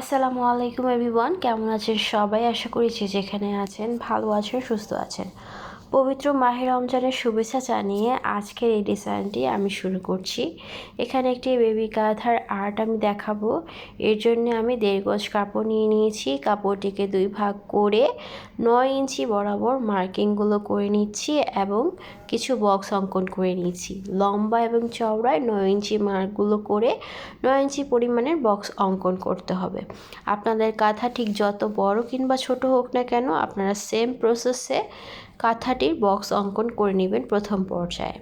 আসসালামু আলাইকুম এভরিওয়ান। কেমন আছেন সবাই? আশা করি যেখানে আছেন ভালো আছেন সুস্থ আছেন। পবিত্র মাহে রমজানের শুভেচ্ছা জানিয়ে আজকের এই ডিজাইনটি আমি শুরু করছি। এখানে একটি বেবি কাঁথার আর্ট আমি দেখাবো। এর জন্য আমি দেড় গজ কাপড় নিয়ে নিয়েছি। কাপড়টিকে দুই ভাগ করে নয় ইঞ্চি বরাবর মার্কিংগুলো করে নিচ্ছি এবং কিছু বক্স অঙ্কন করে নিয়েছি লম্বা এবং চওড়ায় নয় ইঞ্চি মার্কগুলো করে নয় ইঞ্চি পরিমাণের বক্স অঙ্কন করতে হবে। আপনাদের কাঁথা ঠিক যত বড় কিংবা ছোট হোক না কেন, আপনারা সেম প্রসেসে কাঁথাটির বক্স অঙ্কন করে নেবেন প্রথম পর্যায়ে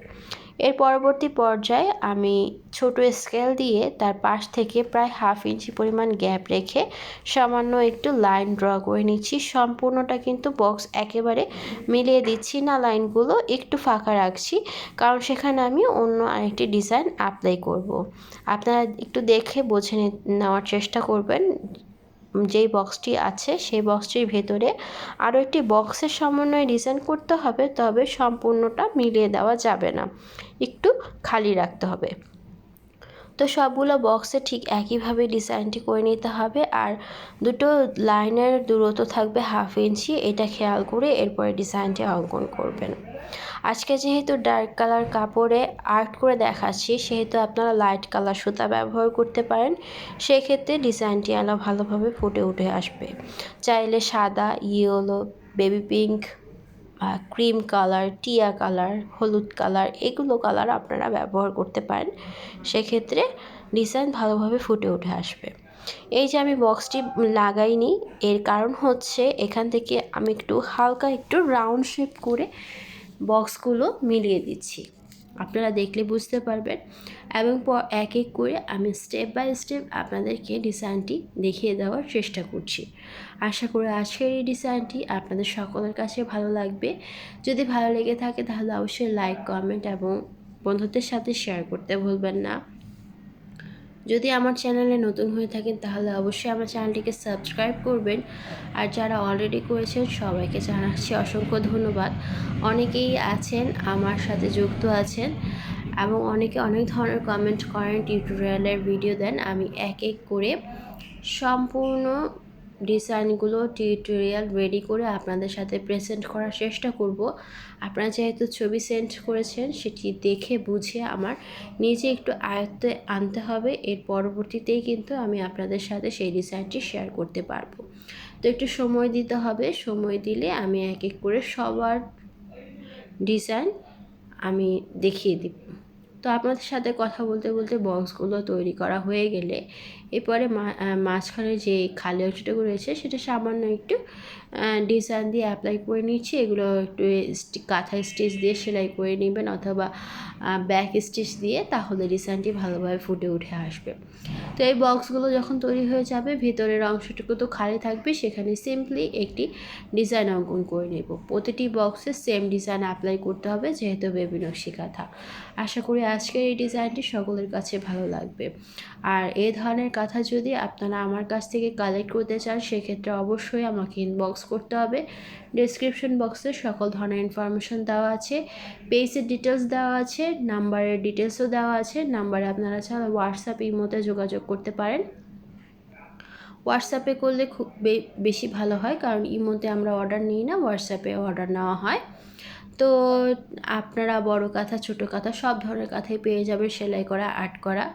এর পরবর্তী পর্যায়ে আমি ছোট স্কেল দিয়ে তার পাশ থেকে প্রায় হাফ ইঞ্চি পরিমাণ গ্যাপ রেখে সামান্য একটু লাইন ড্র করে নিচ্ছি সম্পূর্ণটা কিন্তু বক্স একেবারে মিলিয়ে দিচ্ছি না, লাইনগুলো একটু ফাঁকা রাখছি, কারণ সেখানে আমি অন্য আরেকটি ডিজাইন অ্যাপ্লাই করব। আপনারা একটু দেখে বুঝে নেওয়ার চেষ্টা করবেন যেই বক্সটি আছে, সেই বক্সটির ভেতরে আরও একটি বক্সের সমন্বয়ে ডিজাইন করতে হবে, তবে সম্পূর্ণটা মিলিয়ে দেওয়া যাবে না। একটু খালি রাখতে হবে। তো সবগুলো বক্সে ঠিক একইভাবে ডিজাইনটি করে নিতে হবে। আর দুটো লাইনের দূরত্ব থাকবে হাফ ইঞ্চি, এটা খেয়াল করে এরপরে ডিজাইনটি অঙ্কন করবেন। আজকে যেহেতু ডার্ক কালার কাপড়ে আর্ট করে দেখাচ্ছি, সেহেতু আপনারা লাইট কালার সুতা ব্যবহার করতে পারেন, সেক্ষেত্রে ডিজাইনটি আলো ভালোভাবে ফুটে উঠে আসবে। চাইলে সাদা yellow baby pink cream colour টিয়া কালার হলুদ কালার এগুলো কালার আপনারা ব্যবহার করতে পারেন। সেক্ষেত্রে ডিজাইন ভালোভাবে ফুটে উঠে আসবে। এই যে আমি বক্সটি লাগাইনি, এর কারণ হচ্ছে এখান থেকে আমি একটু হালকা একটু রাউন্ড শেপ করে বক্সগুলো মিলিয়ে দিচ্ছি। আপনারা দেখলে বুঝতে পারবেন। এবং এক এক করে আমি স্টেপ বাই স্টেপ আপনাদেরকে ডিজাইনটি দেখিয়ে দেওয়ার চেষ্টা করছি। আশা করি আজকের এই ডিজাইনটি আপনাদের সকলের কাছে ভালো লাগবে। যদি ভালো লেগে থাকে তাহলে অবশ্যই লাইক কমেন্ট এবং বন্ধুদের সাথে শেয়ার করতে ভুলবেন না। যদি আমার চ্যানেলে নতুন হয়ে থাকেন, তাহলে অবশ্যই আমার চ্যানেলটিকে সাবস্ক্রাইব করবেন। আর যারা অলরেডি করেছেন, সবাইকে জানাচ্ছি অসংখ্য ধন্যবাদ। অনেকেই আছেন, আমার সাথে যুক্ত আছেন এবং অনেকে অনেক ধরনের কমেন্ট করেন টিউটোরিয়ালের ভিডিও দেন। আমি এক এক করে সম্পূর্ণ ডিজাইনগুলো টিউটোরিয়াল রেডি করে আপনাদের সাথে প্রেজেন্ট করার চেষ্টা করব। আপনারা যেহেতু ছবি সেন্ড করেছেন, সেটি দেখে বুঝে আমার নিজে একটু আয়ত্তে আনতে হবে। এর পরবর্তীতেই কিন্তু আমি আপনাদের সাথে সেই ডিজাইনটি শেয়ার করতে পারব। তো একটু সময় দিতে হবে। সময় দিলে আমি এক এক করে সবার ডিজাইন আমি দেখিয়ে দিব। তো আপনাদের সাথে কথা বলতে বলতে বক্সগুলো তৈরি করা হয়ে গেলে এরপরে মাঝখানে যে খালি অংশটুকু রয়েছে সেটা সামান্য একটু ডিজাইন দিয়ে অ্যাপ্লাই করে নিচ্ছি। এগুলো একটু কাঁথা স্টিচ দিয়ে সেলাই করে নেবেন অথবা ব্যাক স্টিচ দিয়ে তাহলে ডিজাইনটি ভালোভাবে ফুটে উঠে আসবে। তো এই বক্সগুলো যখন তৈরি হয়ে যাবে, ভেতরের অংশটুকু তো খালি থাকবে, সেখানে সিম্পলি একটি ডিজাইন অঙ্কন করে নেব। প্রতিটি বক্সে সেম ডিজাইন অ্যাপ্লাই করতে হবে, যেহেতু বেবি নকশি কাঁথা আশা করি আজকের এই ডিজাইনটি সকলের কাছে ভালো লাগবে। আর এই ধরনের কাঁথা যদি আপনারা আমার কাছ থেকে কালেক্ট করতে চান, সেক্ষেত্রে অবশ্যই আমাকে ইনবক্স করতে হবে। ডিসক্রিপশন বক্সে সকল ধরনের ইনফরমেশন দেওয়া আছে। পেজের ডিটেলস দেওয়া আছে নাম্বারের ডিটেলসও দেওয়া আছে। নাম্বারে আপনারা ছাড়া হোয়াটসঅ্যাপ ইমোতে যোগাযোগ করতে পারেন। হোয়াটসঅ্যাপে করলে খুব বেশি ভালো হয়, কারণ ইমোতে আমরা অর্ডার নিই না হোয়াটসঅ্যাপে অর্ডার নেওয়া হয়। তো আপনারা বড় কাঁথা, ছোটো কাঁথা, সব ধরনের কাঁথাই পেয়ে যাবেন সেলাই করা, আর্ট করা।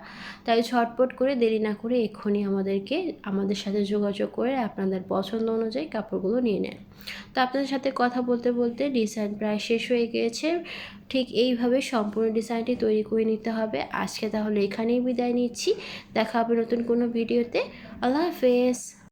তাই ছটপট করে, দেরি না করে এক্ষুনি আমাদেরকে, আমাদের সাথে যোগাযোগ করে আপনাদের পছন্দ অনুযায়ী কাপড়গুলো নিয়ে নেন। তো আপনাদের সাথে কথা বলতে বলতে ডিজাইন প্রায় শেষ হয়ে গিয়েছে। ঠিক এইভাবে সম্পূর্ণ ডিজাইনটি তৈরি করে নিতে হবে। আজকে তাহলে এখানেই বিদায় নিচ্ছি। দেখা হবে নতুন কোনো ভিডিওতে। আল্লাহ হাফেজ।